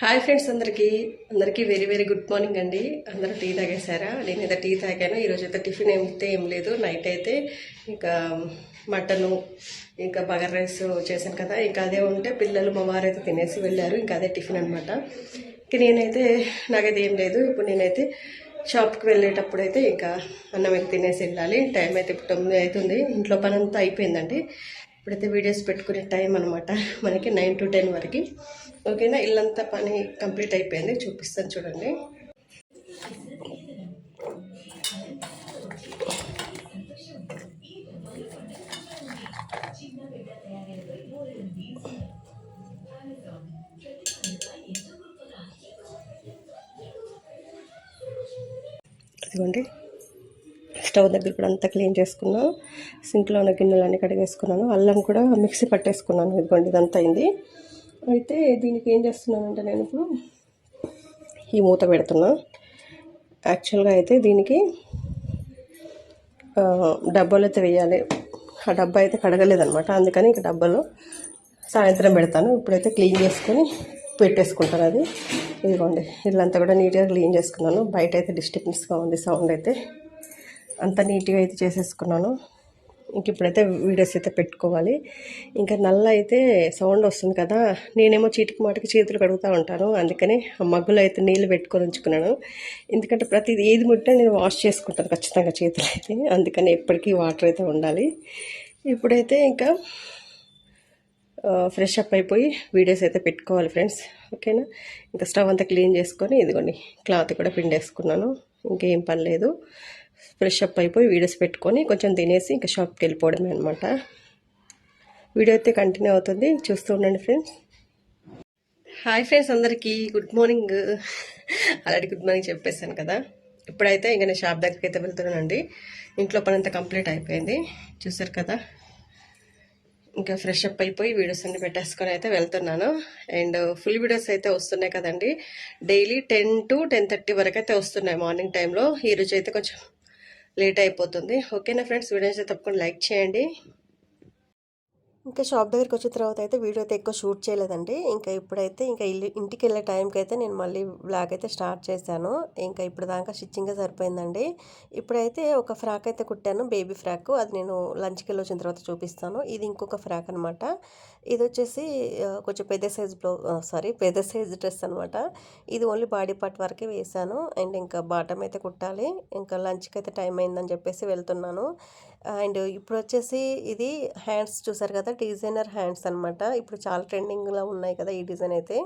Hi friends అందరికీ. అందరికీ very very good morning అండి. అందరూ టీ తాగేశారా? నేనైతే టీ తాగాను. ఈరోజు అయితే టిఫిన్ అయితే ఏం లేదు. నైట్ అయితే ఇంకా మటను ఇంకా బగర్ రైస్ చేశాను కదా. ఇంకా అదే ఉంటే పిల్లలు మా వారు అయితే తినేసి వెళ్ళారు. ఇంకా అదే టిఫిన్ అనమాట ఇంకా నేనైతే నాకైతే ఏం లేదు. ఇప్పుడు నేనైతే షాప్కి వెళ్ళేటప్పుడు అయితే ఇంకా అన్నం అయితే తినేసి వెళ్ళాలి. టైం అయితే ఇప్పుడు తొమ్మిది అవుతుంది. ఇంట్లో పని అంతా అయిపోయిందండి. ఇప్పుడైతే వీడియోస్ పెట్టుకునే టైం అనమాట మనకి నైన్ టు టెన్ వరకు. ఓకేనా? ఇల్లంతా పని కంప్లీట్ అయిపోయింది. చూపిస్తాను చూడండి. ఇదిగోండి. స్టవ్ దగ్గర కూడా అంతా క్లీన్ చేసుకున్నాను సింక్లో ఉన్న గిన్నెలన్నీ కడిగేసుకున్నాను అల్లం కూడా మిక్సీ పట్టేసుకున్నాను ఇదిగోండి ఇదంతా అయింది. అయితే దీనికి ఏం చేస్తున్నానంటే నేను ఇప్పుడు ఈ మూత పెడుతున్నా. యాక్చువల్గా అయితే దీనికి ఆ, డబ్బాలో అయితే వేయాలి. ఆ డబ్బా అయితే కడగలేదనమాట అందుకని ఇంకా డబ్బాలో సాయంత్రం పెడతాను. ఇప్పుడైతే క్లీన్ చేసుకొని పెట్టేసుకుంటాను అది. ఇదిగోండి ఇల్లంతా కూడా నీట్గా క్లీన్ చేసుకున్నాను. బయట అయితే డిస్టర్బెన్స్గా ఉంది సౌండ్ అయితే. అంత నీట్గా అయితే చేసేసుకున్నాను. ఇంక ఇప్పుడైతే వీడియోస్ అయితే పెట్టుకోవాలి. ఇంకా నల్ల అయితే సౌండ్ వస్తుంది కదా నేనేమో చీటికి మాటికి చేతులు కడుగుతూ ఉంటాను. అందుకని ఆ మగ్గులో అయితే నీళ్ళు పెట్టుకొని ఉంచుకున్నాను. ఎందుకంటే ప్రతి ఏది ముట్టే నేను వాష్ చేసుకుంటాను ఖచ్చితంగా చేతులు అయితే. అందుకని ఎప్పటికీ వాటర్ అయితే ఉండాలి. ఇప్పుడైతే ఇంకా ఫ్రెష్ అప్ అయిపోయి వీడియోస్ అయితే పెట్టుకోవాలి ఫ్రెండ్స్. ఓకేనా? ఇంకా స్టవ్ అంతా క్లీన్ చేసుకొని ఇదిగోండి క్లాత్ కూడా పిండేసుకున్నాను. ఇంకేం పని లేదు. ఫ్రెష్ అప్ అయిపోయి వీడియోస్ పెట్టుకొని కొంచెం తినేసి ఇంకా షాప్కి వెళ్ళిపోవడమే అనమాట వీడియో అయితే కంటిన్యూ అవుతుంది. చూస్తూ ఉండండి ఫ్రెండ్స్. హాయ్ ఫ్రెండ్స్ అందరికీ. Good morning. Already good morning చెప్పేశాను కదా. ఇప్పుడైతే ఇంకా నేను షాప్ దగ్గరికి అయితే వెళ్తున్నానండి. ఇంట్లో పని అంతా కంప్లీట్ అయిపోయింది. చూసారు కదా. ఇంకా ఫ్రెష్ అప్ అయిపోయి వీడియోస్ అన్ని పెట్టేసుకొని అయితే వెళ్తున్నాను. అండ్ ఫుల్ వీడియోస్ అయితే వస్తున్నాయి కదండి. Daily ten to ten thirty వరకు అయితే వస్తున్నాయి మార్నింగ్ టైంలో. ఈరోజు అయితే కొంచెం లేట్ అయిపోతుంది. ఓకేనా ఫ్రెండ్స్? వీడియోస్ తప్పకుండా లైక్ చేయండి. ఇంకా షాప్ దగ్గరికి వచ్చిన తర్వాత అయితే వీడియో అయితే ఎక్కువ షూట్ చేయలేదండి. ఇంకా ఇప్పుడైతే ఇంకా ఇల్లు ఇంటికి వెళ్ళే టైంకి అయితే నేను మళ్ళీ బ్లాగ్ అయితే స్టార్ట్ చేశాను. ఇంకా ఇప్పుడు దాకా స్టిచ్చింగ్గా సరిపోయిందండి. ఇప్పుడైతే ఒక ఫ్రాక్ అయితే కుట్టాను బేబీ ఫ్రాక్. అది నేను లంచ్కి వెళ్ళి వచ్చిన తర్వాత చూపిస్తాను. ఇది ఇంకొక ఫ్రాక్ అనమాట ఇది వచ్చేసి కొంచెం పెద్ద సైజ్ బ్లౌ సారీ పెద్ద సైజ్ డ్రెస్ అనమాట ఇది ఓన్లీ బాడీ పార్ట్ వరకే వేసాను అండ్ ఇంకా బాటమ్ అయితే కుట్టాలి. ఇంకా లంచ్కి అయితే టైం అయిందని చెప్పేసి వెళ్తున్నాను. అండ్ ఇప్పుడు వచ్చేసి ఇది హ్యాండ్స్ చూసారు కదా డిజైనర్ హ్యాండ్స్ అనమాట ఇప్పుడు చాలా ట్రెండింగ్లో ఉన్నాయి కదా ఈ డిజైన్ అయితే.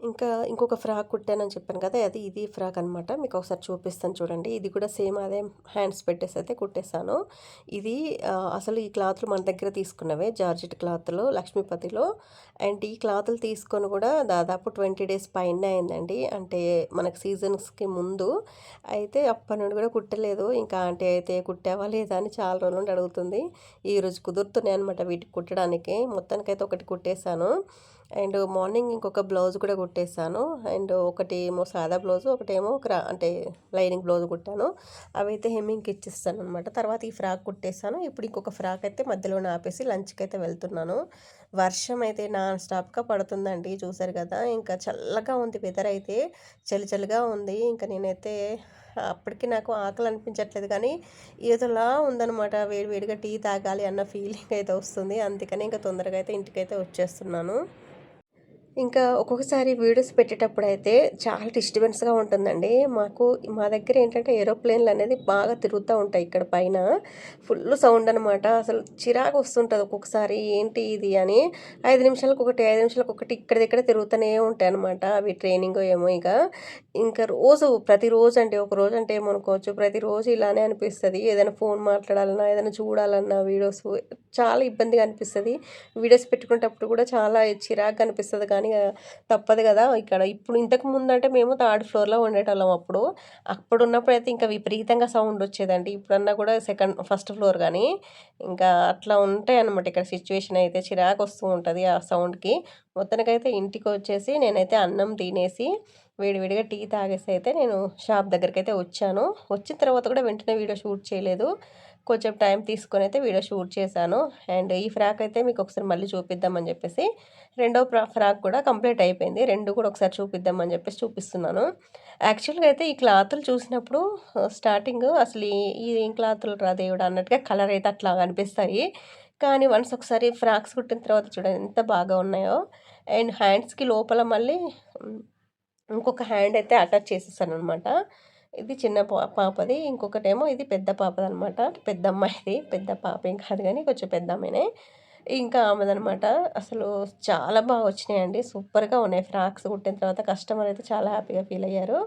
ఇంకా ఇంకొక ఫ్రాక్ కుట్టానని చెప్పాను కదా అది ఇది ఫ్రాక్ అనమాట మీకు ఒకసారి చూపిస్తాను చూడండి. ఇది కూడా సేమ్ అదే హ్యాండ్స్ పెట్టేసి అయితే కుట్టేశాను. ఇది అసలు ఈ క్లాత్లు మన దగ్గర తీసుకున్నవే జార్జెట్ క్లాత్లు లక్ష్మీపతిలో. అండ్ ఈ క్లాత్లు తీసుకొని కూడా దాదాపు ట్వంటీ డేస్ పైన అయిందండి. అంటే మనకు సీజన్స్కి ముందు. అయితే అప్పటి నుండి కూడా కుట్టలేదు. ఇంకా ఆంటీ అయితే కుట్టావా లేదా అని చాలా రోజుల నుండి అడుగుతుంది. ఈ రోజు కుదురుతున్నాయి అనమాట వీటికి కుట్టడానికి. మొత్తానికైతే ఒకటి కుట్టేశాను. అండ్ మార్నింగ్ ఇంకొక బ్లౌజ్ కూడా కుట్టేశాను అండ్ ఒకటి ఏమో సాదా బ్లౌజ్ ఒకటేమో క్రా అంటే లైనింగ్ బ్లౌజ్ కుట్టాను. అవి అయితే హెమ్మింగ్కి ఇచ్చేస్తాను అనమాట తర్వాత ఈ ఫ్రాక్ కుట్టేశాను ఇప్పుడు ఇంకొక ఫ్రాక్ అయితే మధ్యలోనే ఆపేసి లంచ్కి అయితే వెళ్తున్నాను. వర్షం అయితే నాన్ స్టాప్గా పడుతుందండి చూసారు కదా. ఇంకా చల్లగా ఉంది వెదర్ అయితే చలి చలిగా ఉంది. ఇంకా నేనైతే అప్పటికి నాకు ఆకలి అనిపించట్లేదు కానీ ఏదోలా ఉందనమాట వేడి వేడిగా టీ తాగాలి అన్న ఫీలింగ్ అయితే వస్తుంది. అందుకని ఇంకా తొందరగా అయితే ఇంటికైతే వచ్చేస్తున్నాను. ఇంకా ఒక్కొక్కసారి వీడియోస్ పెట్టేటప్పుడు అయితే చాలా డిస్టర్బెన్స్గా ఉంటుందండి. మాకు మా దగ్గర ఏంటంటే ఏరోప్లేన్లు అనేది బాగా తిరుగుతూ ఉంటాయి ఇక్కడ పైన. ఫుల్ సౌండ్ అనమాట అసలు చిరాకు వస్తుంటుంది ఒక్కొక్కసారి. ఏంటి ఇది అని ఐదు నిమిషాలకు ఒకటి ఐదు నిమిషాలకు ఒకటి ఇక్కడ దగ్గర తిరుగుతూనే ఉంటాయి అనమాట అవి ట్రైనింగ్ ఏమో ఇక. ఇంకా రోజు ప్రతిరోజు అంటే ఒక రోజు అంటే ఏమనుకోవచ్చు? ప్రతిరోజు ఇలానే అనిపిస్తుంది. ఏదైనా ఫోన్ మాట్లాడాలన్నా ఏదైనా చూడాలన్నా వీడియోస్ చాలా ఇబ్బందిగా అనిపిస్తుంది. వీడియోస్ పెట్టుకునేటప్పుడు కూడా చాలా చిరాకు అనిపిస్తుంది. కానీ కానీ తప్పదు కదా. ఇక్కడ ఇప్పుడు ఇంతకు ముందు అంటే మేము థర్డ్ ఫ్లోర్లో ఉండేటోళ్ళం అప్పుడు. అప్పుడు ఉన్నప్పుడు అయితే ఇంకా విపరీతంగా సౌండ్ వచ్చేదండి. ఇప్పుడన్నా కూడా సెకండ్ ఫస్ట్ ఫ్లోర్ కానీ ఇంకా అట్లా ఉంటాయి అనమాట ఇక్కడ సిచ్యువేషన్ అయితే చిరాకు వస్తూ ఉంటుంది ఆ సౌండ్కి. మొత్తానికైతే ఇంటికి వచ్చేసి నేనైతే అన్నం తినేసి వేడివేడిగా టీ తాగేసి అయితే నేను షాప్ దగ్గరికి అయితే వచ్చాను. వచ్చిన తర్వాత కూడా వెంటనే వీడియో షూట్ చేయలేదు. కొంచెం టైం తీసుకొని అయితే వీడియో షూట్ చేశాను. అండ్ ఈ ఫ్రాక్ అయితే మీకు ఒకసారి మళ్ళీ చూపిద్దామని చెప్పేసి రెండో ఫ్రాక్ కూడా కంప్లీట్ అయిపోయింది. రెండు కూడా ఒకసారి చూపిద్దామని చెప్పేసి చూపిస్తున్నాను. యాక్చువల్గా అయితే ఈ క్లాతులు చూసినప్పుడు స్టార్టింగ్ అసలు ఈ ఏం క్లాతులు రా దేవుడు అన్నట్టుగా కలర్ అయితే అట్లా అనిపిస్తాయి. కానీ వన్స్ ఒకసారి ఫ్రాక్స్ కుట్టిన తర్వాత చూడండి ఎంత బాగా ఉన్నాయో. అండ్ హ్యాండ్స్కి లోపల మళ్ళీ ఇంకొక హ్యాండ్ అయితే అటాచ్ చేసేసాను అనమాట ఇది చిన్న పాపది ఇంకొకటేమో ఇది పెద్ద పాపది అనమాట పెద్ద అమ్మాయిది పెద్ద పాప ఏం కాదు కానీ కొంచెం పెద్ద అమ్మాయినే ఇంకా ఆమెదనమాట. అసలు చాలా బాగా వచ్చినాయండి. సూపర్గా ఉన్నాయి. ఫ్రాక్స్ కుట్టిన తర్వాత కస్టమర్ అయితే చాలా హ్యాపీగా ఫీల్ అయ్యారు.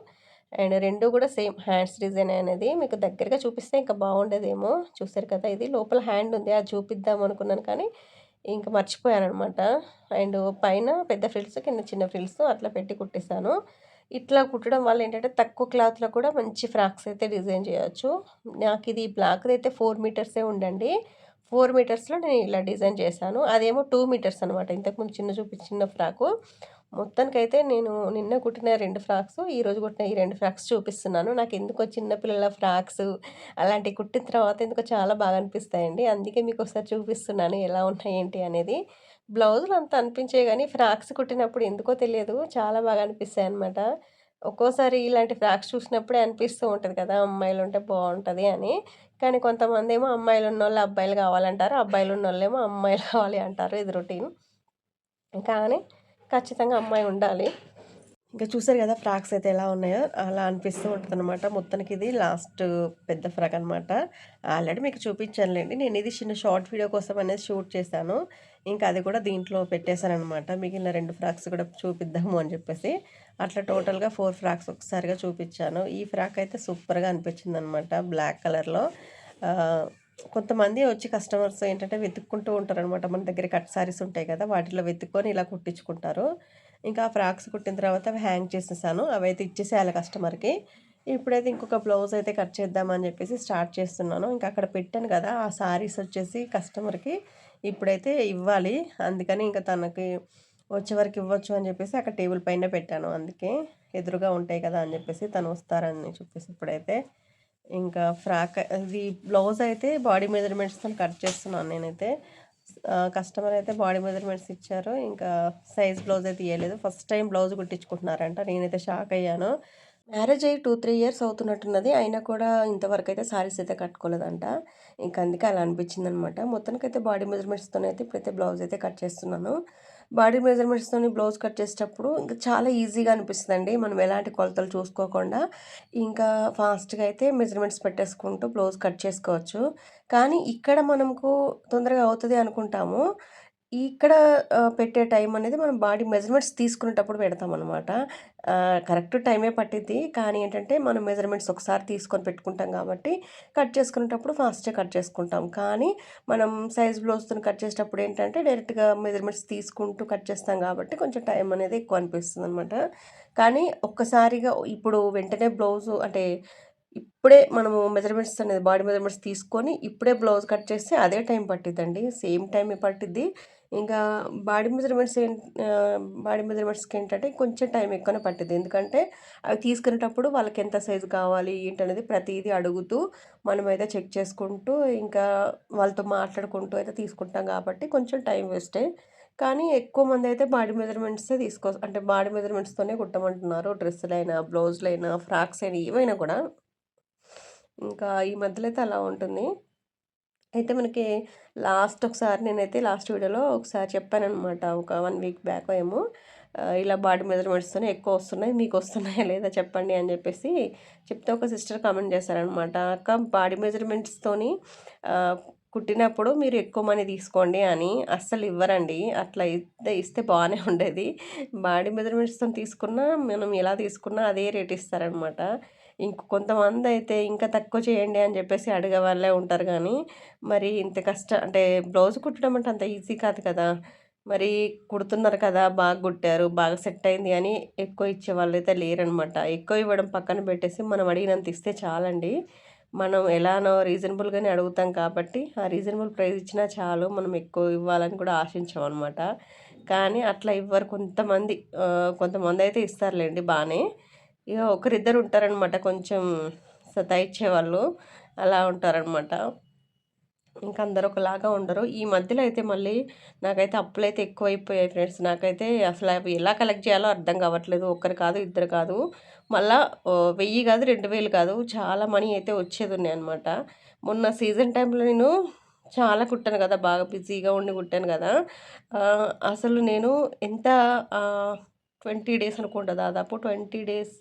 అండ్ రెండు కూడా సేమ్ హ్యాండ్స్ డిజైన్ అనేది మీకు దగ్గరగా చూపిస్తే ఇంకా బాగుండేదేమో. చూసారు కదా ఇది లోపల హ్యాండ్ ఉంది. అది చూపిద్దాం అనుకున్నాను కానీ ఇంకా మర్చిపోయాను అనమాట అండ్ పైన పెద్ద ఫ్రిల్స్ కింద చిన్న ఫ్రిల్స్ అట్లా పెట్టి కుట్టేశాను. ఇట్లా కుట్టడం వల్ల ఏంటంటే తక్కువ క్లాత్లో కూడా మంచి ఫ్రాక్స్ అయితే డిజైన్ చేయొచ్చు. నాకు ఇది బ్లాక్ది అయితే ఫోర్ మీటర్సే ఉండండి ఫోర్ మీటర్స్లో నేను ఇలా డిజైన్ చేశాను. అదేమో టూ మీటర్స్ అనమాట ఇంతకుముందు చిన్న చూపించిన ఫ్రాకు. మొత్తానికైతే నేను నిన్న కుట్టిన రెండు ఫ్రాక్స్ ఈరోజు కుట్టిన ఈ రెండు ఫ్రాక్స్ చూపిస్తున్నాను. నాకు ఎందుకో చిన్నపిల్లల ఫ్రాక్స్ అలాంటివి కుట్టిన తర్వాత ఎందుకో చాలా బాగా అనిపిస్తాయండి. అందుకే మీకు ఒకసారి చూపిస్తున్నాను ఎలా ఉన్నాయి ఏంటి అనేది. బ్లౌజులు అంత అనిపించాయి కానీ ఫ్రాక్స్ కుట్టినప్పుడు ఎందుకో తెలియదు. చాలా బాగా అనిపిస్తాయి అనమాట ఒక్కోసారి ఇలాంటి ఫ్రాక్స్ చూసినప్పుడే అనిపిస్తూ ఉంటుంది కదా అమ్మాయిలు ఉంటే బాగుంటుంది అని. కానీ కొంతమంది ఏమో అమ్మాయిలు ఉన్న వాళ్ళు అబ్బాయిలు కావాలంటారు అబ్బాయిలు ఉన్న వాళ్ళు ఏమో అమ్మాయిలు కావాలి అంటారు ఇది రొటీన్. కానీ ఖచ్చితంగా అమ్మాయి ఉండాలి. ఇంకా చూసారు కదా ఫ్రాక్స్ అయితే ఎలా ఉన్నాయో? అలా అనిపిస్తూ ఉంటుంది అనమాట మొత్తానికి ఇది లాస్ట్ పెద్ద ఫ్రాక్ అనమాట ఆల్రెడీ మీకు చూపించానులేండి. నేను ఇది చిన్న షార్ట్ వీడియో కోసం అనేది షూట్ చేశాను. ఇంకా అది కూడా దీంట్లో పెట్టేశాను అనమాట మిగిలిన రెండు ఫ్రాక్స్ కూడా చూపిద్దాము అని చెప్పేసి. అట్లా టోటల్గా ఫోర్ ఫ్రాక్స్ ఒకసారిగా చూపించాను. ఈ ఫ్రాక్ అయితే సూపర్గా అనిపించింది అనమాట బ్లాక్ కలర్లో. కొంతమంది వచ్చి కస్టమర్స్ ఏంటంటే వెతుక్కుంటూ ఉంటారు అనమాట మన దగ్గర కట్ సారీస్ ఉంటాయి కదా వాటిలో వెతుక్కొని ఇలా కుట్టించుకుంటారు. ఇంకా ఫ్రాక్స్ కుట్టిన తర్వాత అవి హ్యాంగ్ చేసేసాను. అవి అయితే ఇచ్చేసేయాలి కస్టమర్కి. ఇప్పుడైతే ఇంకొక బ్లౌజ్ అయితే కట్ చేద్దామని చెప్పేసి స్టార్ట్ చేస్తున్నాను. ఇంకా అక్కడ పెట్టాను కదా ఆ సారీస్ వచ్చేసి కస్టమర్కి ఇప్పుడైతే ఇవ్వాలి. అందుకని ఇంకా తనకి వచ్చే వరకు ఇవ్వచ్చు అని చెప్పేసి అక్కడ టేబుల్ పైన పెట్టాను. అందుకే ఎదురుగా ఉంటాయి కదా అని చెప్పేసి తను వస్తారని చెప్పేసి ఇప్పుడైతే ఇంకా ఫ్రాక్ ఇది బ్లౌజ్ అయితే బాడీ మెజర్మెంట్స్తో కట్ చేస్తున్నాను నేనైతే. కస్టమర్ అయితే బాడీ మెజర్మెంట్స్ ఇచ్చారు. ఇంకా సైజ్ బ్లౌజ్ అయితే ఇవ్వలేదు ఫస్ట్ టైం బ్లౌజ్ కుట్టించుకుంటున్నారంట. నేనైతే షాక్ అయ్యాను. మ్యారేజ్ అయ్యి టూ త్రీ ఇయర్స్ అవుతున్నట్టున్నది. అయినా కూడా ఇంతవరకు అయితే సారీస్ అయితే కట్టుకోలేదంట. ఇంకా అందుకే అలా అనిపించింది అనమాట మొత్తానికైతే బాడీ మెజర్మెంట్స్తో అయితే ఇప్పుడైతే బ్లౌజ్ అయితే కట్ చేస్తున్నాను. బాడీ మెజర్మెంట్స్తో బ్లౌజ్ కట్ చేసేటప్పుడు ఇంకా చాలా ఈజీగా అనిపిస్తుంది మనం ఎలాంటి కొలతలు చూసుకోకుండా ఇంకా ఫాస్ట్గా అయితే మెజర్మెంట్స్ పెట్టేసుకుంటూ బ్లౌజ్ కట్ చేసుకోవచ్చు. కానీ ఇక్కడ మనకు తొందరగా అవుతుంది అనుకుంటాము. ఇక్కడ పెట్టే టైం అనేది మనం బాడీ మెజర్మెంట్స్ తీసుకునేటప్పుడు పెడతామనమాట కరెక్ట్ టైమే పట్టిద్ది. కానీ ఏంటంటే మనం మెజర్మెంట్స్ ఒకసారి తీసుకొని పెట్టుకుంటాం కాబట్టి కట్ చేసుకునేటప్పుడు ఫాస్ట్గా కట్ చేసుకుంటాం. కానీ మనం సైజ్ బ్లౌజ్తో కట్ చేసేటప్పుడు ఏంటంటే డైరెక్ట్గా మెజర్మెంట్స్ తీసుకుంటూ కట్ చేస్తాం కాబట్టి కొంచెం టైం అనేది ఎక్కువ అనిపిస్తుంది అనమాట కానీ ఒక్కసారిగా ఇప్పుడు వెంటనే బ్లౌజు అంటే ఇప్పుడే మనము మెజర్మెంట్స్ అనేది బాడీ మెజర్మెంట్స్ తీసుకొని ఇప్పుడే బ్లౌజ్ కట్ చేస్తే అదే టైం పట్టిద్దండి. సేమ్ టైం పట్టిద్ది. ఇంకా బాడీ మెజర్మెంట్స్ బాడీ మెజర్మెంట్స్కి ఏంటంటే కొంచెం టైం ఎక్కువనే పట్టింది ఎందుకంటే అవి తీసుకునేటప్పుడు వాళ్ళకి ఎంత సైజు కావాలి ఏంటనేది ప్రతిదీ అడుగుతూ మనమైతే చెక్ చేసుకుంటూ ఇంకా వాళ్ళతో మాట్లాడుకుంటూ అయితే తీసుకుంటాం కాబట్టి కొంచెం టైం వేస్టే. కానీ ఎక్కువ మంది అయితే బాడీ మెజర్మెంట్సే తీసుకో అంటే బాడీ మెజర్మెంట్స్తోనే కుట్టమంటున్నారు. డ్రెస్సులైనా బ్లౌజులైనా ఫ్రాక్స్ అయినా ఏవైనా కూడా. ఇంకా ఈ మధ్యలో అయితే అలా ఉంటుంది. అయితే మనకి లాస్ట్ ఒకసారి నేనైతే లాస్ట్ వీడియోలో ఒకసారి చెప్పానమాట ఒక వన్ వీక్ బ్యాక్ ఏమో ఇలా బాడీ మెజర్మెంట్స్తోనే ఎక్కువ వస్తున్నాయి మీకు వస్తున్నాయా లేదా చెప్పండి అని చెప్పేసి చెప్తే ఒక సిస్టర్ కామెంట్ చేశారనమాట అక్క బాడీ మెజర్మెంట్స్తోని కుట్టినప్పుడు మీరు ఎక్కువ మనీ తీసుకోండి అని అస్సలు ఇవ్వరండి. అట్లా ఇస్తే ఇస్తే బాగానే ఉండేది. బాడీ మెజర్మెంట్స్తో తీసుకున్నా మనం ఎలా తీసుకున్నా అదే రేట్ ఇస్తారనమాట ఇంక కొంతమంది అయితే ఇంకా తక్కువ చేయండి అని చెప్పేసి అడిగే వాళ్ళే ఉంటారు కానీ మరి ఇంత కష్టం అంటే బ్లౌజ్ కుట్టడం అంటే అంత ఈజీ కాదు కదా. మరి కుడుతున్నారు కదా బాగా కుట్టారు బాగా సెట్ అయింది అని ఎక్కువ ఇచ్చే వాళ్ళు అయితే లేరనమాట. ఎక్కువ ఇవ్వడం పక్కన పెట్టేసి మనం అడిగినంత ఇస్తే చాలండి. మనం ఎలానో రీజనబుల్గానే అడుగుతాం కాబట్టి ఆ రీజనబుల్ ప్రైస్ ఇచ్చినా చాలు మనం ఎక్కువ ఇవ్వాలని కూడా ఆశించాం అనమాట కానీ అట్లా ఇవ్వరు కొంతమంది కొంతమంది అయితే ఇస్తారులేండి బాగానే. ఇక ఒకరిద్దరు ఉంటారనమాట కొంచెం సతాయిచ్చే వాళ్ళు అలా ఉంటారనమాట ఇంకా అందరు ఒకలాగా ఉండరు. ఈ మధ్యలో అయితే మళ్ళీ నాకైతే అప్పులు అయితే ఎక్కువైపోయాయి ఫ్రెండ్స్. నాకైతే అసలు అవి ఎలా కలెక్ట్ చేయాలో అర్థం కావట్లేదు. ఒక్కరు కాదు ఇద్దరు కాదు. మళ్ళా వెయ్యి కాదు రెండు వేలు కాదు చాలా మనీ అయితే వచ్చేది ఉన్నాయి అనమాట మొన్న సీజన్ టైంలో నేను చాలా కుట్టాను కదా బాగా బిజీగా ఉండి కుట్టాను కదా. అసలు నేను ఎంత ట్వంటీ డేస్ అనుకుంటా దాదాపు. ట్వంటీ డేస్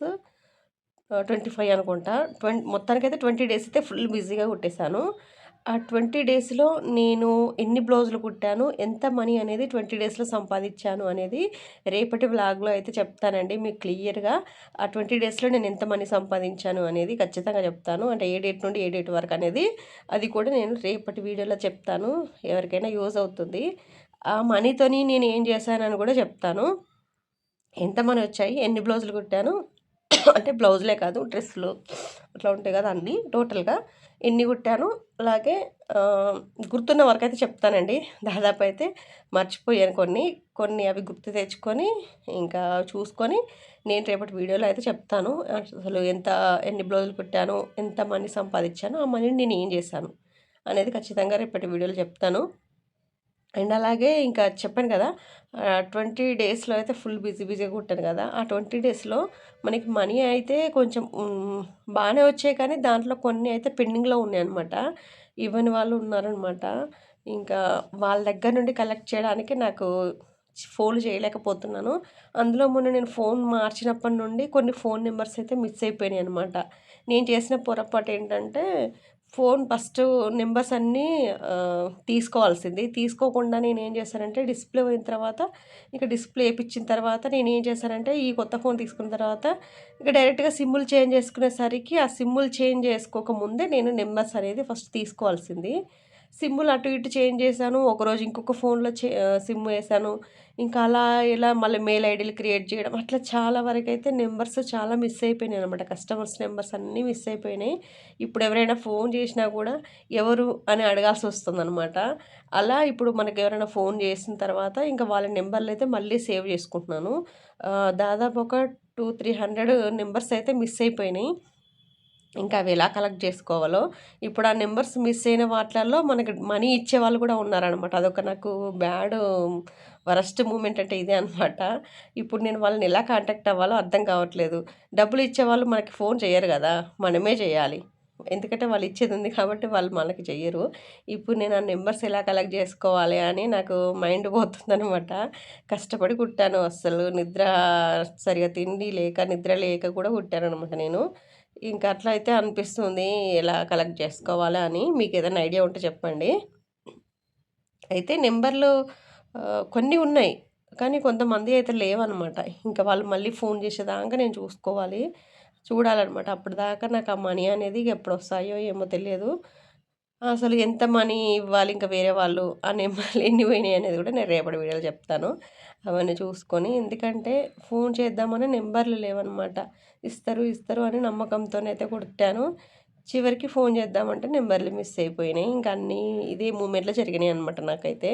ట్వంటీ ఫైవ్ అనుకుంటా. ట్వంటీ మొత్తానికైతే ట్వంటీ డేస్ అయితే ఫుల్ బిజీగా కుట్టేశాను. ఆ ట్వంటీ డేస్లో నేను ఎన్ని బ్లౌజులు కుట్టాను ఎంత మనీ అనేది ట్వంటీ డేస్లో సంపాదించాను అనేది రేపటి బ్లాగ్లో అయితే చెప్తానండి మీకు క్లియర్గా. ఆ ట్వంటీ డేస్లో నేను ఎంత మనీ సంపాదించాను అనేది ఖచ్చితంగా చెప్తాను. అంటే ఏ డేట్ నుండి ఏ డేట్ వరకు అనేది అది కూడా నేను రేపటి వీడియోలో చెప్తాను. ఎవరికైనా యూజ్ అవుతుంది. ఆ మనీతోని నేను ఏం చేశానని కూడా చెప్తాను. ఎంత మనీ వచ్చాయి? ఎన్ని బ్లౌజులు కుట్టాను? అంటే బ్లౌజులే కాదు డ్రెస్సులు అట్లా ఉంటాయి కదా అన్నీ టోటల్గా ఎన్ని కుట్టాను? అలాగే గుర్తున్న వరకు అయితే చెప్తానండి. దాదాపు అయితే మర్చిపోయాను కొన్ని. కొన్ని అవి గుర్తు తెచ్చుకొని ఇంకా చూసుకొని నేను రేపటి వీడియోలో అయితే చెప్తాను. అసలు ఎంత ఎన్ని బ్లౌజులు కుట్టాను? ఎంత మనీ సంపాదించాను? ఆ మనీని నేను ఏం చేశాను? అనేది ఖచ్చితంగా రేపటి వీడియోలో చెప్తాను. అండ్ అలాగే ఇంకా చెప్పాను కదా ట్వంటీ డేస్లో అయితే ఫుల్ బిజీ బిజీగా కుట్టాను కదా ఆ ట్వంటీ డేస్లో మనకి మనీ అయితే కొంచెం బాగానే వచ్చాయి కానీ దాంట్లో కొన్ని అయితే పెండింగ్లో ఉన్నాయి అనమాట ఇవ్వని వాళ్ళు ఉన్నారనమాట ఇంకా వాళ్ళ దగ్గర నుండి కలెక్ట్ చేయడానికి నాకు ఫోన్ చేయలేకపోతున్నాను. అందులో మొన్న నేను ఫోన్ మార్చినప్పటి నుండి కొన్ని ఫోన్ నెంబర్స్ అయితే మిస్ అయిపోయినాయి అనమాట నేను చేసిన పొరపాటు ఏంటంటే ఫోన్ ఫస్ట్ నెంబర్స్ అన్నీ తీసుకోవాల్సింది. తీసుకోకుండా నేను ఏం చేశానంటే డిస్ప్లే పోయిన తర్వాత ఇక డిస్ప్లే వేయించిన తర్వాత నేను ఏం చేశానంటే ఈ కొత్త ఫోన్ తీసుకున్న తర్వాత ఇక డైరెక్ట్గా సిమ్ములు చేంజ్ చేసుకునేసరికి ఆ సిమ్ములు చేంజ్ చేసుకోకముందే నేను నెంబర్స్ అనేది ఫస్ట్ తీసుకోవాల్సింది. సిమ్ములు అటు ఇటు చేంజ్ చేశాను. ఒకరోజు ఇంకొక ఫోన్లో చే సిమ్ వేసాను ఇంకా అలా ఇలా మళ్ళీ మెయిల్ ఐడీలు క్రియేట్ చేయడం అట్లా చాలా వరకు అయితే నెంబర్స్ చాలా మిస్ అయిపోయినాయి అనమాట కస్టమర్స్ నెంబర్స్ అన్నీ మిస్ అయిపోయినాయి. ఇప్పుడు ఎవరైనా ఫోన్ చేసినా కూడా ఎవరు అని అడగాల్సి వస్తుంది అనమాట అలా ఇప్పుడు మనకి ఎవరైనా ఫోన్ చేసిన తర్వాత ఇంకా వాళ్ళ నెంబర్లు అయితే మళ్ళీ సేవ్ చేసుకుంటున్నాను. దాదాపు ఒక టూ త్రీ హండ్రెడ్ నెంబర్స్ అయితే మిస్ అయిపోయినాయి. ఇంకా అవి ఎలా కలెక్ట్ చేసుకోవాలో. ఇప్పుడు ఆ నెంబర్స్ మిస్ అయిన వాటిలలో మనకి మనీ ఇచ్చే వాళ్ళు కూడా ఉన్నారనమాట అదొక నాకు బ్యాడ్ వరస్ట్ మూమెంట్ అంటే ఇదే అనమాట ఇప్పుడు నేను వాళ్ళని ఎలా కాంటాక్ట్ అవ్వాలో అర్థం కావట్లేదు. డబ్బులు ఇచ్చేవాళ్ళు మనకి ఫోన్ చేయరు కదా. మనమే చేయాలి. ఎందుకంటే వాళ్ళు ఇచ్చేది ఉంది కాబట్టి వాళ్ళు మనకి చెయ్యరు. ఇప్పుడు నేను ఆ నెంబర్స్ ఎలా కలెక్ట్ చేసుకోవాలి అని నాకు మైండ్ పోతుందనమాట కష్టపడి కుట్టాను అస్సలు. నిద్ర సరిగా తిండి లేక నిద్ర లేక కూడా కుట్టాను అనమాట నేను. ఇంకా అట్లా అయితే అనిపిస్తుంది. ఎలా కలెక్ట్ చేసుకోవాలా అని మీకు ఏదైనా ఐడియా ఉంటే చెప్పండి. అయితే నెంబర్లు కొన్ని ఉన్నాయి. కానీ కొంతమంది అయితే లేవన్నమాట ఇంకా వాళ్ళు మళ్ళీ ఫోన్ చేసేదాకా నేను చూసుకోవాలి. చూడాలన్నమాట అప్పటిదాకా నాకు ఆ మనీ అనేది ఎప్పుడు వస్తాయో ఏమో తెలియదు. అసలు ఎంత మనీ ఇవ్వాలి ఇంకా వేరే వాళ్ళు? ఆ నెంబర్లు ఎన్ని పోయినాయి అనేది కూడా నేను రేపటి వీడియోలో చెప్తాను. అవన్నీ చూసుకొని ఎందుకంటే ఫోన్ చేద్దామని నెంబర్లు లేవన్నమాట ఇస్తారు ఇస్తారు అని నమ్మకంతోనైతే కొట్టాను. చివరికి ఫోన్ చేద్దామంటే నెంబర్లు మిస్ అయిపోయినాయి. ఇంకా అన్నీ ఇదే మూమెంట్లో జరిగినాయి అనమాట నాకైతే.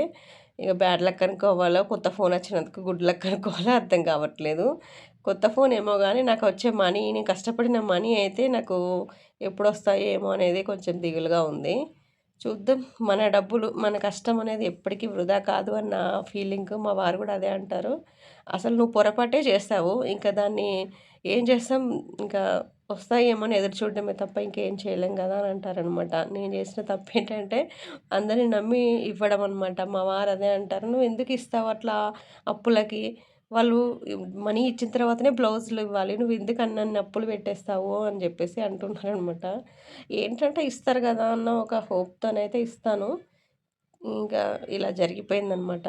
ఇక బ్యాడ్ లక్ అనుకోవాలో కొత్త ఫోన్ వచ్చినందుకు గుడ్ లక్ అనుకోవాలో అర్థం కావట్లేదు. కొత్త ఫోన్ ఏమో కానీ నాకు వచ్చే మనీ నేను కష్టపడిన మనీ అయితే నాకు ఎప్పుడు వస్తాయో ఏమో అనేది కొంచెం దిగులుగా ఉంది. చూద్దాం మన డబ్బులు మన కష్టం అనేది ఎప్పటికీ వృధా కాదు అన్న ఫీలింగ్ మా వారు కూడా అదే అంటారు. అసలు నువ్వు పొరపాటే చేస్తావు ఇంకా దాన్ని ఏం చేస్తాం? ఇంకా వస్తాయేమో అని ఎదురు చూడడమే తప్ప ఇంకేం చేయలేం కదా అని అంటారనమాట నేను చేసిన తప్పు ఏంటంటే అందరిని నమ్మి ఇవ్వడం అనమాట మా వారు అదే అంటారు. నువ్వు ఎందుకు ఇస్తావు అట్లా అప్పులకి? వాళ్ళు మనీ ఇచ్చిన తర్వాతనే బ్లౌజులు ఇవ్వాలి. నువ్వు ఎందుకు అన్నీ అప్పులు పెట్టేస్తావు? అని చెప్పేసి అంటున్నారు అనమాట ఏంటంటే ఇస్తారు కదా అన్న ఒక హోప్తోనైతే ఇస్తాను. ఇంకా ఇలా జరిగిపోయిందనమాట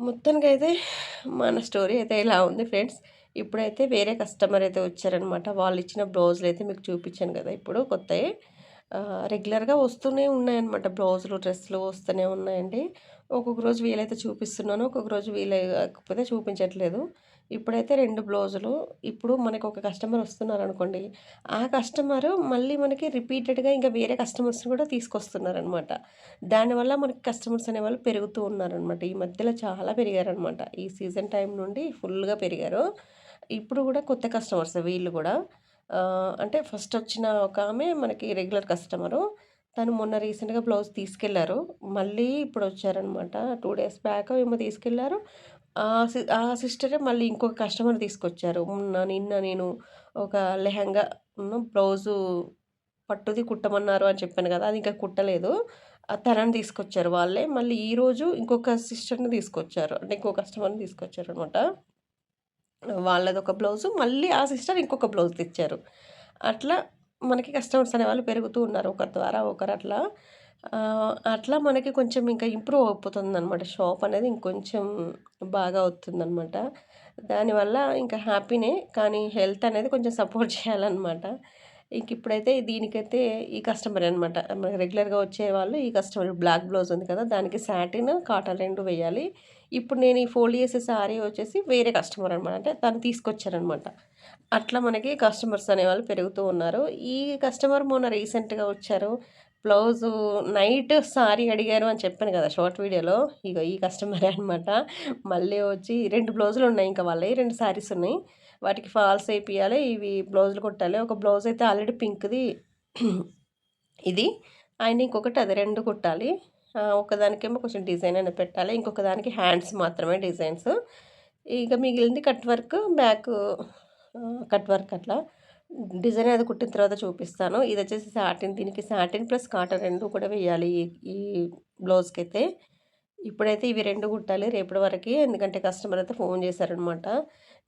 మొత్తానికి అయితే మన స్టోరీ అయితే ఇలా ఉంది ఫ్రెండ్స్. ఇప్పుడైతే వేరే కస్టమర్ అయితే వచ్చారనమాట. వాళ్ళు ఇచ్చిన బ్లౌజులు అయితే మీకు చూపించాను కదా ఇప్పుడు కొత్తవి రెగ్యులర్గా వస్తూనే ఉన్నాయన్నమాట. బ్లౌజులు డ్రెస్సులు వస్తూనే ఉన్నాయండి. ఒక్కొక్క రోజు వీలైతే చూపిస్తున్నాను. ఒక్కొక్క రోజు వీలైకపోతే చూపించట్లేదు. ఇప్పుడైతే రెండు బ్లౌజులు. ఇప్పుడు మనకు ఒక కస్టమర్ వస్తున్నారు అనుకోండి ఆ కస్టమర్ మళ్ళీ మనకి రిపీటెడ్గా ఇంకా వేరే కస్టమర్స్ని కూడా తీసుకొస్తున్నారనమాట. దానివల్ల మనకి కస్టమర్స్ అనేవాళ్ళు పెరుగుతూ ఉన్నారనమాట. ఈ మధ్యలో చాలా పెరిగారనమాట. ఈ సీజన్ టైం నుండి ఫుల్గా పెరిగారు. ఇప్పుడు కూడా కొత్త కస్టమర్స్ వీళ్ళు కూడా. అంటే ఫస్ట్ వచ్చిన ఒక ఆమె మనకి రెగ్యులర్ కస్టమరు. తను మొన్న రీసెంట్గా బ్లౌజ్ తీసుకెళ్ళారు. మళ్ళీ ఇప్పుడు వచ్చారనమాట. టూ డేస్ బ్యాక్ ఏమో తీసుకెళ్ళారు. ఆ సి ఆ సిస్టరే మళ్ళీ ఇంకొక కస్టమర్ తీసుకొచ్చారు. మొన్న నిన్న నేను ఒక లెహంగా బ్లౌజు పట్టుది కుట్టమన్నారు అని చెప్పాను కదా అది ఇంకా కుట్టలేదు. ఆ తనని తీసుకొచ్చారు వాళ్ళే. మళ్ళీ ఈరోజు ఇంకొక సిస్టర్ని తీసుకొచ్చారు. అంటే ఇంకో కస్టమర్ని తీసుకొచ్చారు అనమాట వాళ్ళది ఒక బ్లౌజు. మళ్ళీ ఆ సిస్టర్ ఇంకొక బ్లౌజ్ తెచ్చారు. అట్లా మనకి కస్టమర్స్ అనేవాళ్ళు పెరుగుతూ ఉన్నారు ఒకరి ద్వారా ఒకరు అట్లా. అట్లా మనకి కొంచెం ఇంకా ఇంప్రూవ్ అయిపోతుంది అనమాట షాప్ అనేది ఇంకొంచెం బాగా అవుతుందన్నమాట. దానివల్ల ఇంకా హ్యాపీనే కానీ హెల్త్ అనేది కొంచెం సపోర్ట్ చేయాలన్నమాట. ఇంక ఇప్పుడైతే దీనికైతే ఈ కస్టమర్ అనమాట రెగ్యులర్గా వచ్చే వాళ్ళు ఈ కస్టమర్ బ్లాక్ బ్లౌజ్ ఉంది కదా దానికి శాటిన్ కాటన్ రెండు వేయాలి. ఇప్పుడు నేను ఈ ఫోల్డ్ చేసే సారీ వచ్చేసి వేరే కస్టమర్ అనమాట అంటే తను తీసుకొచ్చారనమాట అట్లా మనకి కస్టమర్స్ అనేవాళ్ళు పెరుగుతూ ఉన్నారు. ఈ కస్టమర్ మొన్న రీసెంట్గా వచ్చారు. బ్లౌజు నైట్ సారీ అడిగారు అని చెప్పాను కదా షార్ట్ వీడియోలో. ఇక ఈ కస్టమరే అనమాట మళ్ళీ వచ్చి రెండు బ్లౌజులు ఉన్నాయి. ఇంకా వాళ్ళవి రెండు సారీస్ ఉన్నాయి. వాటికి ఫాల్స్ వేపియాలి ఇవి బ్లౌజులు కుట్టాలి. ఒక బ్లౌజ్ అయితే ఆల్రెడీ పింక్ది. ఇది. ఆయన ఇంకొకటి అది రెండు కుట్టాలి. ఒకదానికేమో కొంచెం డిజైన్ అనేది పెట్టాలి. ఇంకొక దానికి హ్యాండ్స్ మాత్రమే డిజైన్స్. ఇక మిగిలింది cut work back cut work అట్లా. డిజైన్ అది కుట్టిన తర్వాత చూపిస్తాను. ఇది వచ్చేసి సాటిన్ దీనికి సాటిన్ ప్లస్ కాటన్ రెండు కూడా వేయాలి ఈ ఈ బ్లౌజ్కి అయితే ఇప్పుడైతే ఇవి రెండు కుట్టాలి రేపటి వరకు ఎందుకంటే కస్టమర్ అయితే ఫోన్ చేశారనమాట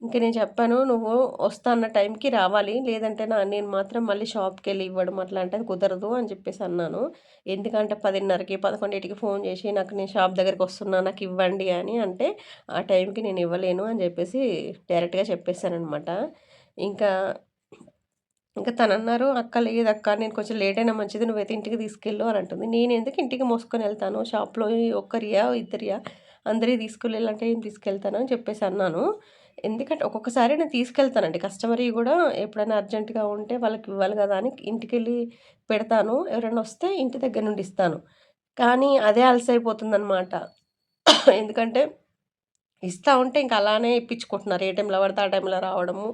ఇంక నేను చెప్పాను నువ్వు వస్తా అన్న టైంకి రావాలి లేదంటే నా నేను మాత్రం మళ్ళీ షాప్కి వెళ్ళి ఇవ్వడం అట్లా అంటే అది కుదరదు అని చెప్పేసి అన్నాను. ఎందుకంటే పదిన్నరకి పదకొండింటికి ఫోన్ చేసి నాకు నేను షాప్ దగ్గరికి వస్తున్నా నాకు ఇవ్వండి అని అంటే ఆ టైంకి నేను ఇవ్వలేను అని చెప్పేసి డైరెక్ట్గా చెప్పేశాను అనమాట ఇంకా ఇంకా తను అన్నారు అక్క లేదు నేను కొంచెం లేట్ అయినా మంచిది నువ్వైతే ఇంటికి తీసుకెళ్ళు అని అంటుంది. నేను ఎందుకు ఇంటికి మోసుకొని వెళ్తాను? షాప్లో ఒక్కరియా ఇద్దరియా? అందరి తీసుకెళ్ళాలంటే ఏం తీసుకెళ్తాను? అని చెప్పేసి అన్నాను. ఎందుకంటే ఒక్కొక్కసారి నేను తీసుకెళ్తానండి. కస్టమర్వి కూడా ఎప్పుడైనా అర్జెంటుగా ఉంటే వాళ్ళకి ఇవ్వాలి కదా అని ఇంటికి వెళ్ళి పెడతాను. ఎవరైనా వస్తే ఇంటి దగ్గర నుండి ఇస్తాను. కానీ అదే అలసైపోతుందన్నమాట. ఎందుకంటే ఇస్తూ ఉంటే ఇంకా అలానే ఇప్పించుకుంటున్నారు. ఏ టైంలో పడితే ఆ టైంలో రావడము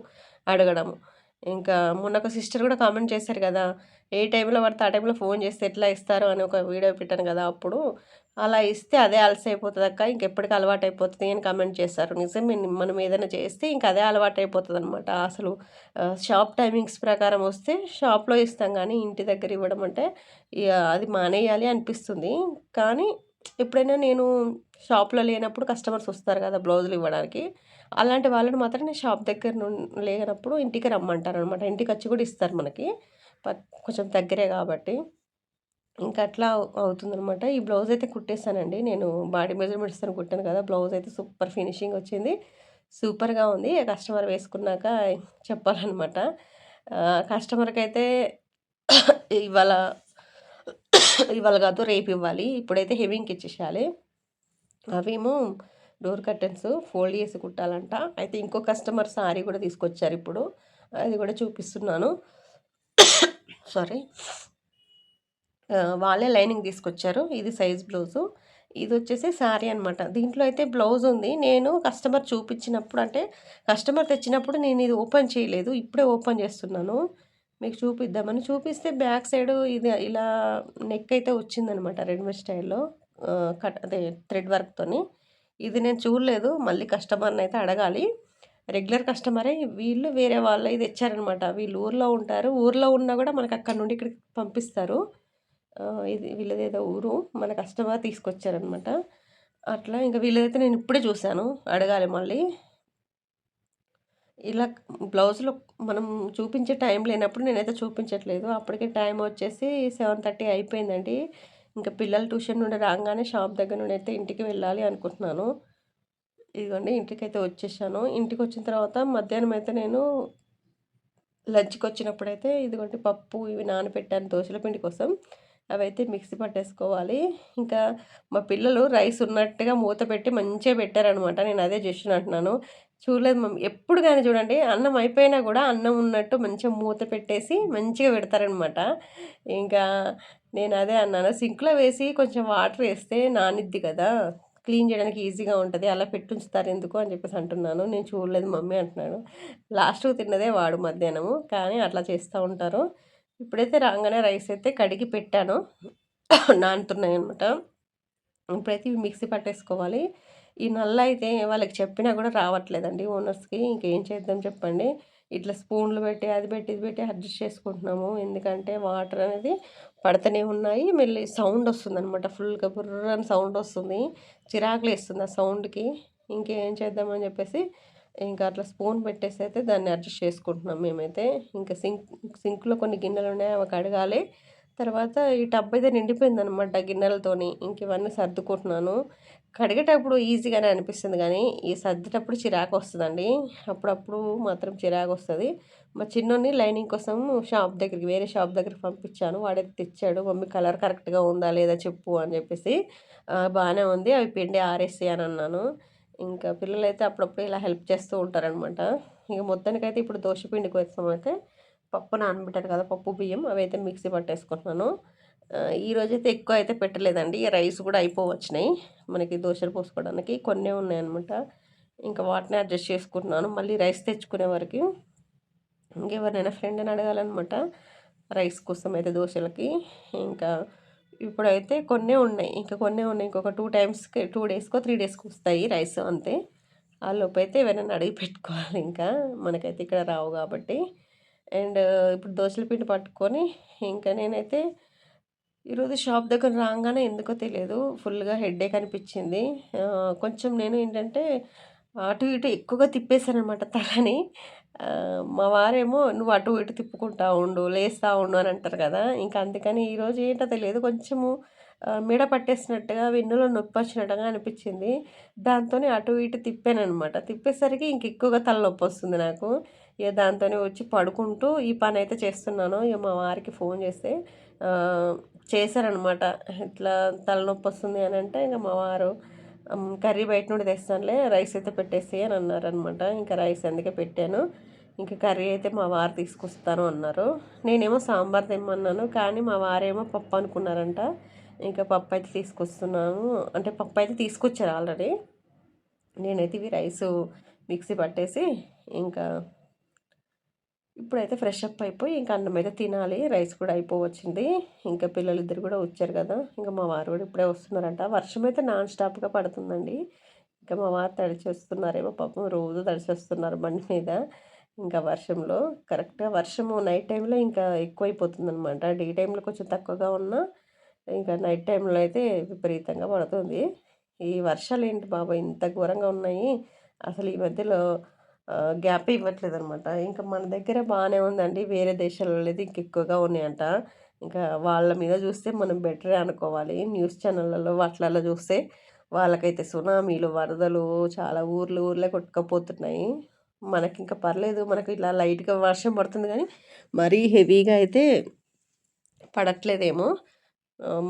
అడగడము. ఇంకా మొన్న ఒక సిస్టర్ కూడా కామెంట్ చేశారు కదా ఏ టైంలో పడితే ఆ టైంలో ఫోన్ చేస్తే ఎట్లా ఇస్తారు అని ఒక వీడియో పెట్టాను కదా అప్పుడు. అలా ఇస్తే అదే అలసి అయిపోతుంది అక్క ఇంకెప్పటికీ అలవాటు అయిపోతుంది అని కామెంట్ చేస్తారు నిజమే మనం ఏదైనా చేస్తే ఇంక అదే అలవాటు అయిపోతుంది అనమాట అసలు షాప్ టైమింగ్స్ ప్రకారం వస్తే షాప్లో ఇస్తాం కానీ ఇంటి దగ్గర ఇవ్వడం అంటే ఇక అది మానేయాలి అనిపిస్తుంది. కానీ ఎప్పుడైనా నేను షాప్లో లేనప్పుడు కస్టమర్స్ వస్తారు కదా బ్లౌజులు ఇవ్వడానికి. అలాంటి వాళ్ళని మాత్రం నేను షాప్ దగ్గర నుండి లేనప్పుడు ఇంటికి రమ్మంటాను అనమాట ఇంటికి వచ్చి కూడా ఇస్తారు మనకి. కొంచెం దగ్గరే కాబట్టి. ఇంకా అట్లా అవుతుందనమాట. ఈ బ్లౌజ్ అయితే కుట్టేస్తానండి నేను బాడీ మెజర్మెంట్స్తో కుట్టాను కదా. బ్లౌజ్ అయితే సూపర్ ఫినిషింగ్ వచ్చింది. సూపర్గా ఉంది. కస్టమర్ వేసుకున్నాక చెప్పాలన్నమాట కస్టమర్కి అయితే ఇవాళ ఇవాళ కాదు రేపు ఇవ్వాలి. ఇప్పుడైతే హెవింగ్కి ఇచ్చేసేయాలి. అవేమో డోర్ కర్టన్స్ ఫోల్డ్ చేసి కుట్టాలంట. అయితే ఇంకో కస్టమర్ సారీ కూడా తీసుకొచ్చారు ఇప్పుడు. అది కూడా చూపిస్తున్నాను. సారీ వాళ్ళే లైనింగ్ తీసుకొచ్చారు. ఇది సైజ్ బ్లౌజు. ఇది వచ్చేసి శారీ అనమాట దీంట్లో అయితే బ్లౌజ్ ఉంది. నేను కస్టమర్ చూపించినప్పుడు అంటే కస్టమర్ తెచ్చినప్పుడు నేను ఇది ఓపెన్ చేయలేదు. ఇప్పుడే ఓపెన్ చేస్తున్నాను. మీకు చూపిద్దామని. చూపిస్తే బ్యాక్ సైడ్ ఇది ఇలా నెక్ అయితే వచ్చిందనమాట రెడీమేడ్ స్టైల్లో. కట్ అదే థ్రెడ్ వర్క్తోని ఇది నేను చూడలేదు. మళ్ళీ కస్టమర్ని అయితే అడగాలి. రెగ్యులర్ కస్టమరే. వీళ్ళు వేరే వాళ్ళు ఇది ఇచ్చారనమాట వీళ్ళు ఊర్లో ఉంటారు. ఊర్లో ఉన్నా కూడా మనకు అక్కడ నుండి ఇక్కడికి పంపిస్తారు. ఇది వీళ్ళదేదో ఊరు. మన కస్టమర్ తీసుకొచ్చారనమాట. అట్లా ఇంకా వీళ్ళదైతే నేను ఇప్పుడే చూశాను. అడగాలి మళ్ళీ. ఇలా బ్లౌజ్లో మనం చూపించే టైం లేనప్పుడు నేనైతే చూపించట్లేదు. అప్పటికే టైం వచ్చేసి సెవెన్ థర్టీ అయిపోయిందండి. ఇంకా పిల్లలు ట్యూషన్ నుండి రాగానే షాప్ దగ్గర నుండి అయితే ఇంటికి వెళ్ళాలి అనుకుంటున్నాను. ఇదిగోండి ఇంటికి అయితే వచ్చేసాను. ఇంటికి వచ్చిన తర్వాత మధ్యాహ్నం అయితే నేను లంచ్కి వచ్చినప్పుడు అయితే ఇదిగోండి పప్పు ఇవి నానబెట్టాను దోశల పిండి కోసం. అవైతే మిక్సీ పట్టేసుకోవాలి. ఇంకా మా పిల్లలు రైస్ ఉన్నట్టుగా మూత పెట్టి మంచిగా పెట్టారనమాట. నేను అదే చేసిన అంటున్నాను. చూడలేదు మమ్మీ ఎప్పుడు కానీ చూడండి అన్నం అయిపోయినా కూడా అన్నం ఉన్నట్టు మంచిగా మూత పెట్టేసి మంచిగా పెడతారనమాట. ఇంకా నేను అదే అన్నాను సింక్లో వేసి కొంచెం వాటర్ వేస్తే నానిద్ది కదా. క్లీన్ చేయడానికి ఈజీగా ఉంటుంది. అలా పెట్టుంచుతారు ఎందుకు అని చెప్పేసి అంటున్నాను. నేను చూడలేదు మమ్మీ అంటున్నాడు లాస్ట్కు తిన్నదే వాడు మధ్యాహ్నము. కానీ అట్లా చేస్తూ ఉంటారు. ఇప్పుడైతే రాగానే రైస్ అయితే కడిగి పెట్టాను. నానుతున్నాయి అనమాట ఇప్పుడైతే ఇవి మిక్సీ పట్టేసుకోవాలి. ఈ నల్ల అయితే వాళ్ళకి చెప్పినా కూడా రావట్లేదండి ఓనర్స్కి. ఇంకేం చేద్దాం చెప్పండి. ఇట్లా స్పూన్లు పెట్టి అది పెట్టి ఇది పెట్టి అడ్జస్ట్ చేసుకుంటున్నాము. ఎందుకంటే వాటర్ అనేది పడుతూనే ఉన్నాయి. మళ్ళీ సౌండ్ వస్తుంది అనమాట ఫుల్గా బుర్రని సౌండ్ వస్తుంది. చిరాకులు వేస్తుంది ఆ సౌండ్కి. ఇంకేం చేద్దామని చెప్పేసి ఇంకా అట్లా స్పూన్ పెట్టేసి అయితే దాన్ని అడ్జస్ట్ చేసుకుంటున్నాం మేమైతే. ఇంకా సింక్ సింక్లో కొన్ని గిన్నెలు ఉన్నాయి అవి కడగాలి. తర్వాత ఈ టబ్ అయితే నిండిపోయింది అనమాట గిన్నెలతోని. ఇంక ఇవన్నీ సర్దుకుంటున్నాను. కడిగేటప్పుడు ఈజీగానే అనిపిస్తుంది కానీ ఈ సర్దేటప్పుడు చిరాకు వస్తుందండి. అప్పుడప్పుడు మాత్రం చిరాకు వస్తుంది. మా చిన్నోని లైనింగ్ కోసం షాప్ దగ్గరికి వేరే షాప్ దగ్గరికి పంపించాను. వాడైతే తెచ్చాడు. మమ్మీ కలర్ కరెక్ట్గా ఉందా లేదా చెప్పు అని చెప్పేసి. బాగానే ఉంది. అవి పిండి ఆరేసి అని అన్నాను. ఇంకా పిల్లలైతే అప్పుడప్పుడు ఇలా హెల్ప్ చేస్తూ ఉంటారనమాట. ఇక మొత్తానికైతే ఇప్పుడు దోశ పిండి కోసం అయితే పప్పు నానబెట్టాను కదా పప్పు బియ్యం అవి అయితే మిక్సీ పట్టేసుకుంటున్నాను. ఈరోజు అయితే ఎక్కువ అయితే పెట్టలేదండి రైస్ కూడా అయిపోవచ్చినాయి మనకి దోశలు పోసుకోవడానికి. కొన్ని ఉన్నాయన్నమాట. ఇంకా వాటిని అడ్జస్ట్ చేసుకుంటున్నాను మళ్ళీ రైస్ తెచ్చుకునే వరకు. ఇంకెవరినైనా ఫ్రెండ్ని అడగాలన్నమాట రైస్ కోసం అయితే దోశలకి. ఇంకా ఇప్పుడైతే కొన్నే ఉన్నాయి. ఇంకా కొన్నే ఉన్నాయి. ఇంకొక టూ టైమ్స్కి టూ డేస్కో త్రీ డేస్కి వస్తాయి రైస్ అంతే. ఆ లోపు అయితే ఎవరైనా అడిగి పెట్టుకోవాలి ఇంకా. మనకైతే ఇక్కడ రావు కాబట్టి. అండ్ ఇప్పుడు దోశల పిండి పట్టుకొని ఇంకా నేనైతే ఈరోజు షాప్ దగ్గర రాగానే ఎందుకో తెలియదు. ఫుల్గా హెడ్ఏక్ అనిపించింది. కొంచెం నేను ఏంటంటే అటు ఇటు ఎక్కువగా తిప్పేశాను అనమాట తలని. మా వారేమో నువ్వు అటు ఇటు తిప్పుకుంటా ఉండు లేస్తూ ఉండు అని అంటారు కదా. ఇంకా అందుకని ఈరోజు ఏంటో తెలియదు. కొంచెము మెడ పట్టేసినట్టుగా వెన్నులో నొప్పి వచ్చినట్టుగా అనిపించింది. దాంతో అటు ఇటు తిప్పాను అనమాట తిప్పేసరికి ఇంక ఎక్కువగా తలనొప్పి వస్తుంది నాకు. ఇక దాంతో వచ్చి పడుకుంటూ ఈ పని అయితే చేస్తున్నాను. ఇక మా వారికి ఫోన్ చేస్తే చేశారనమాట ఇట్లా తలనొప్పి వస్తుంది అని అంటే ఇంకా మా వారు కర్రీ బయట నుండి తెస్తానులే రైస్ అయితే పెట్టేసి అని అన్నారనమాట ఇంకా రైస్ అందుకే పెట్టాను. ఇంకా కర్రీ అయితే మా వారు తీసుకొస్తాను అన్నారు. నేనేమో సాంబార్ తెమ్మన్నాను కానీ మా వారేమో పప్పు అనుకున్నారంట. ఇంకా పప్పు అయితే తీసుకొస్తున్నాను అంటే పప్పు అయితే తీసుకొచ్చారు ఆల్రెడీ. నేనైతే ఇవి రైసు మిక్సీ పట్టేసి ఇంకా ఇప్పుడైతే ఫ్రెష్ అప్ అయిపోయి ఇంకా అన్నం అయితే తినాలి. రైస్ కూడా అయిపోవచ్చింది. ఇంకా పిల్లలు ఇద్దరు కూడా వచ్చారు కదా. ఇంకా మా వారు కూడా ఇప్పుడే వస్తున్నారంట. వర్షం అయితే నాన్ స్టాప్గా పడుతుందండి. ఇంకా మా వారు తడిచి వస్తున్నారేమో పాపం రోజు తడిచి వస్తున్నారు బండి మీద. ఇంకా వర్షంలో కరెక్ట్గా వర్షము నైట్ టైంలో ఇంకా ఎక్కువైపోతుంది అనమాట డే టైంలో కొంచెం తక్కువగా ఉన్నా ఇంకా నైట్ టైంలో అయితే విపరీతంగా పడుతుంది. ఈ వర్షాలు ఏంటి బాబా ఇంత ఘోరంగా ఉన్నాయి. అసలు ఈ మధ్యలో గ్యాప్ ఇవ్వట్లేదు అనమాట ఇంకా మన దగ్గర బాగానే ఉందండి. వేరే దేశాలలో అయితే ఇంకెక్కువగా ఉన్నాయంట. ఇంకా వాళ్ళ మీద చూస్తే మనం బెటరే అనుకోవాలి. న్యూస్ ఛానళ్ళలో వాటిలలో చూస్తే వాళ్ళకైతే సునామీలు వరదలు చాలా ఊర్లు ఊర్లే కొట్టుకపోతున్నాయి. మనకి ఇంకా పర్లేదు మనకు ఇలా లైట్గా వర్షం పడుతుంది కానీ మరీ హెవీగా అయితే పడట్లేదేమో.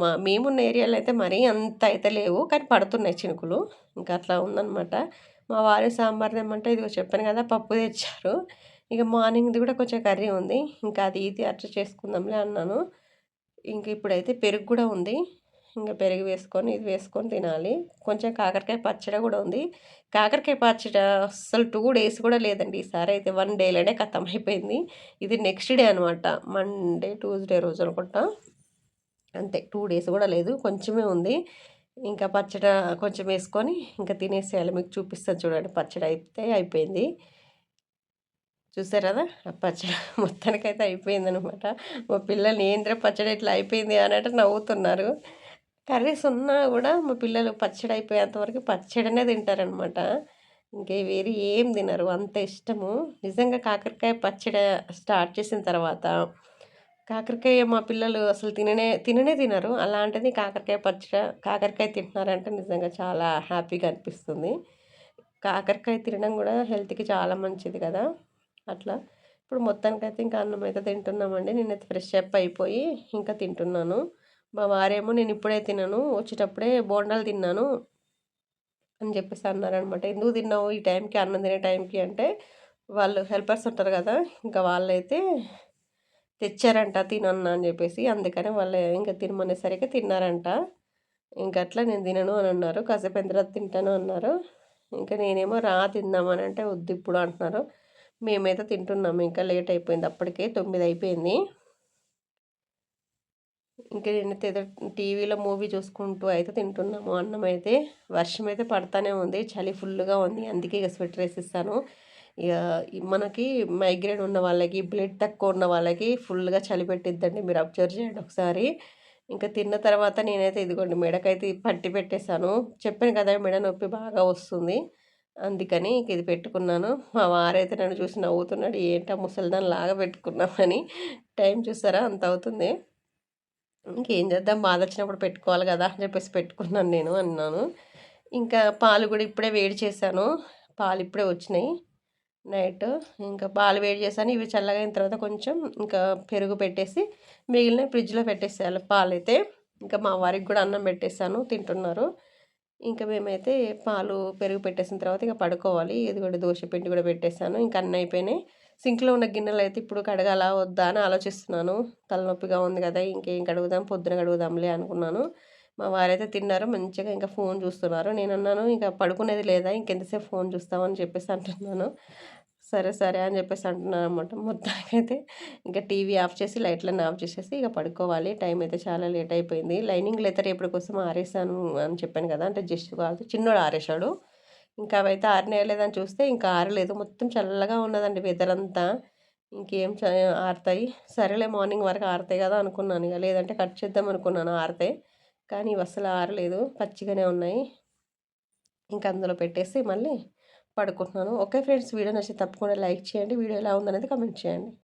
మా మేమున్న ఏరియాలో అయితే మరీ అంత అయితే లేవు కానీ పడుతున్నాయి చినుకులు. ఇంకా అట్లా ఉందన్నమాట. మా వారి సాంబార్ తెమ్మంటే ఇదిగో చెప్పాను కదా పప్పు తెచ్చారు. ఇక మార్నింగ్ది కూడా కొంచెం కర్రీ ఉంది. ఇంకా అది ఇది అట్లా చేసుకుందాంలే అన్నాను. ఇంక ఇప్పుడైతే పెరుగు కూడా ఉంది. ఇంకా పెరుగు వేసుకొని ఇది వేసుకొని తినాలి. కొంచెం కాకరకాయ పచ్చడి కూడా ఉంది. కాకరకాయ పచ్చడి అసలు టూ డేస్ కూడా లేదండి. ఈసారి అయితే వన్ డేలోనే ఖతం అయిపోయింది. ఇది నెక్స్ట్ డే అనమాట మండే ట్యూస్డే రోజు అనుకుంటా. అంతే టూ డేస్ కూడా లేదు. కొంచెమే ఉంది. ఇంకా పచ్చడి కొంచెం వేసుకొని ఇంకా తినేసేయాలి. మీకు చూపిస్తాను చూడండి. పచ్చడి అయితే అయిపోయింది. చూసారు? కదా ఆ పచ్చడి మొత్తానికైతే అయిపోయింది అనమాట మా పిల్లల్ని ఏంద్ర పచ్చడి ఇట్లా అయిపోయింది అన్నట్టు నవ్వుతున్నారు. కర్రీస్ ఉన్నా కూడా మా పిల్లలు పచ్చడి అయిపోయేంత వరకు పచ్చడినే తింటారనమాట ఇంకే వేరే ఏం తినరు. అంత ఇష్టము. నిజంగా కాకరకాయ పచ్చడి స్టార్ట్ చేసిన తర్వాత కాకరకాయ మా పిల్లలు అసలు తిననే తిననే తినరు. అలాంటిది కాకరకాయ పచ్చడి కాకరకాయ తింటున్నారంటే నిజంగా చాలా హ్యాపీగా అనిపిస్తుంది. కాకరకాయ తినడం కూడా హెల్త్కి చాలా మంచిది కదా. అట్లా. ఇప్పుడు మొత్తానికైతే ఇంకా అన్నం అయితే తింటున్నామండి. నేనైతే ఫ్రెష్ అప్ అయిపోయి ఇంకా తింటున్నాను. మా వారేమో నేను ఇప్పుడే తినను వచ్చేటప్పుడే బోండాలు తిన్నాను అని చెప్పేసి అన్నారనమాట ఎందుకు తిన్నావు ఈ టైంకి? అన్నం తినే టైంకి? అంటే వాళ్ళు హెల్పర్స్ ఉంటారు కదా ఇంకా వాళ్ళైతే తెచ్చారంట తినన్నా అని చెప్పేసి. అందుకని వాళ్ళు ఇంకా తినమనేసరికి తిన్నారంట. ఇంకా అట్లా నేను తినను అని అన్నారు. కాసేపు ఎంత తింటాను అన్నారు. ఇంకా నేనేమో రా తిందామని అంటే వద్దు ఇప్పుడు అంటున్నారు. మేమైతే తింటున్నాము ఇంకా లేట్ అయిపోయింది. అప్పటికే తొమ్మిది అయిపోయింది. ఇంకా నేనైతే ఏదో టీవీలో మూవీ చూసుకుంటూ అయితే తింటున్నాము. అన్నం అయితే వర్షం అయితే పడతానే ఉంది. చలి ఫుల్గా ఉంది. అందుకే ఇక స్వెటర్ వేసిస్తాను. ఇక మనకి మైగ్రేన్ ఉన్న వాళ్ళకి బ్లడ్ తక్కువ ఉన్న వాళ్ళకి ఫుల్గా చలి పెట్టిద్దండి. మీరు అబ్జర్వ్ చేయండి ఒకసారి. ఇంకా తిన్న తర్వాత నేనైతే ఇదిగోండి మెడకైతే పట్టి పెట్టేశాను. చెప్పాను కదా మెడ నొప్పి బాగా వస్తుంది. అందుకని ఇంక ఇది పెట్టుకున్నాను. మా వారైతే నన్ను చూసి నవ్వుతున్నాడు. ఏంటా ముసలిదాన్ని లాగా పెట్టుకున్నామని టైం చూసారా? అంత అవుతుంది. ఇంకేం చేద్దాం? బాధ వచ్చినప్పుడు పెట్టుకోవాలి కదా అని చెప్పేసి పెట్టుకున్నాను నేను అన్నాను. ఇంకా పాలు కూడా ఇప్పుడే వేడి చేశాను. పాలు ఇప్పుడే వచ్చినాయి. నైట్ ఇంకా పాలు వేడి చేశాను. ఇవి చల్లగా అయిన తర్వాత కొంచెం ఇంకా పెరుగు పెట్టేసి మిగిలిన ఫ్రిడ్జ్లో పెట్టేసేయాలి పాలు అయితే ఇంకా మా వారికి కూడా అన్నం పెట్టేశాను. తింటున్నారు. ఇంకా మేమైతే పాలు పెరుగు పెట్టేసిన తర్వాత ఇక పడుకోవాలి. ఇది కూడా దోశ పిండి కూడా పెట్టేశాను. ఇంకా అన్నీ అయిపోయినాయి. సింక్లో ఉన్న గిన్నెలు అయితే ఇప్పుడు కడగాల వద్దా అని ఆలోచిస్తున్నాను. తలనొప్పిగా ఉంది కదా ఇంకేం కడుగుదాం పొద్దున కడుగుదాంలే అనుకున్నాను. మా వారైతే తిన్నారు మంచిగా ఇంకా ఫోన్ చూస్తున్నారు. నేను అన్నాను ఇంకా పడుకునేది లేదా? ఇంకెంతసేపు ఫోన్ చూస్తామని చెప్పేసి అంటున్నాను. సరే సరే అని చెప్పేసి అంటున్నాను అనమాట మొత్తానికైతే ఇంకా టీవీ ఆఫ్ చేసి లైట్లన్నీ ఆఫ్ చేసేసి ఇక పడుకోవాలి. టైం అయితే చాలా లేట్ అయిపోయింది. లైనింగ్ అయితే రేపటి కోసం ఆరేసాను అని చెప్పాను కదా అంటే జస్ట్ కాదు చిన్నోడు ఆరేసాడు ఇంకా అవైతే ఆరినేయలేదని చూస్తే ఇంకా ఆరలేదు. మొత్తం చల్లగా ఉన్నదండి వెదర్ అంతా. ఇంకేం ఆరుతాయి. సరేలే మార్నింగ్ వరకు ఆరుతాయి కదా అనుకున్నాను ఇక. లేదంటే కట్ చేద్దాం అనుకున్నాను ఆరితే. కానీ ఇవి అసలు ఆరలేదు. పచ్చిగానే ఉన్నాయి. ఇంకా అందులో పెట్టేసి మళ్ళీ పడుకుంటున్నాను. ఓకే ఫ్రెండ్స్ వీడియో నచ్చితే తప్పకుండా లైక్ చేయండి. వీడియో ఎలా ఉందనేది కమెంట్ చేయండి.